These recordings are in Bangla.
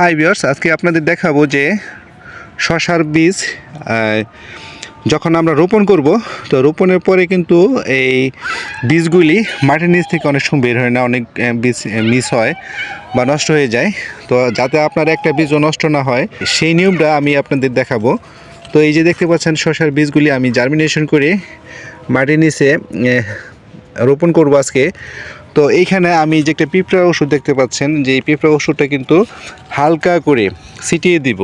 হাই ভিউয়ার্স আজকে আপনাদের দেখাবো যে শশার বীজ যখন আমরা রোপণ করব, তো রোপণের পরে কিন্তু এই বীজগুলি মাটির নিচ থেকে অনেক সময় বের হয় না, অনেক বীজ মিস হয় বা নষ্ট হয়ে যায়। তো যাতে আপনার একটা বীজও নষ্ট না হয়, সেই নিয়মটা আমি আপনাদের দেখাবো। তো এই যে দেখতে পাচ্ছেন, শশার বীজগুলি আমি জার্মিনেশন করে মাটির নিচে রোপণ করব আজকে। তো এইখানে আমি যে একটা পিঁপড়া ওষুধ দেখতে পাচ্ছেন, যে এই পিঁপড়া ওষুধটা কিন্তু হালকা করে ছিটিয়ে দিব।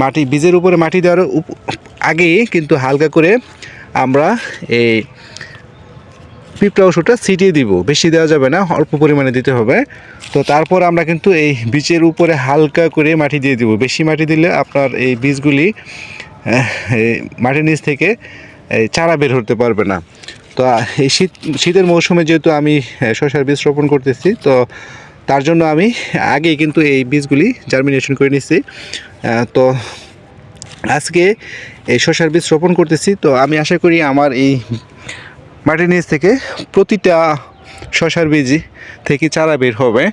মাটি, বীজের উপরে মাটি দেওয়ার আগেই কিন্তু হালকা করে আমরা এই পিঁপড়া ওষুধটা ছিটিয়ে দিব। বেশি দেওয়া যাবে না, অল্প পরিমাণে দিতে হবে। তো তারপর আমরা কিন্তু এই বীজের উপরে হালকা করে মাটি দিয়ে দিব। বেশি মাটি দিলে আপনার এই বীজগুলি মাটির নিচ থেকে, এই চারা বের হতে পারবে না। তো এই শীত, শীতের মৌসুমে যেহেতু আমি শশার বীজ রোপণ করতেছি, তো তার জন্য আমি আগেই কিন্তু এই বীজগুলি জার্মিনেশন করে নিচ্ছি তো আজকে এই শসার বীজ রোপণ করতেছি, তো আমি আশা করি আমার এই মাটির নিচ থেকে প্রতিটা শশার বীজ থেকে চারা বের হবে।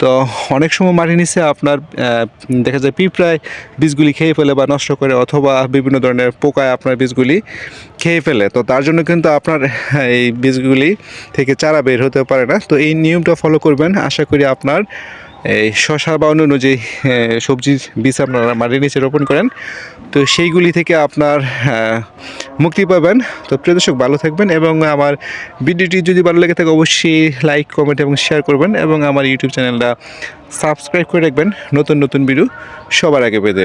তো অনেক সময় মাটির নিচে আপনার দেখা যায় পিঁপড়ায় বীজগুলি খেয়ে ফেলে বা নষ্ট করে অথবা বিভিন্ন ধরনের পোকায় আপনার বীজগুলি খেয়ে ফেলে। তো তার জন্য কিন্তু আপনার এই বীজগুলি থেকে চারা বের হতে পারে না। তো এই নিয়মটা ফলো করবেন। আশা করি আপনার এই শশা বা অন্য যে সবজির বীজ আপনারা মাটির নিচে রোপণ করেন, তো সেইগুলি থেকে আপনার মুক্তি পাবেন। তো প্রিয় দর্শক, ভালো থাকবেন এবং আমার ভিডিওটি যদি ভালো লেগে থাকে, অবশ্যই লাইক, কমেন্ট এবং শেয়ার করবেন এবং আমার ইউটিউব চ্যানেলটা সাবস্ক্রাইব করে রাখবেন। নতুন নতুন ভিডিও সবার আগে পেতে।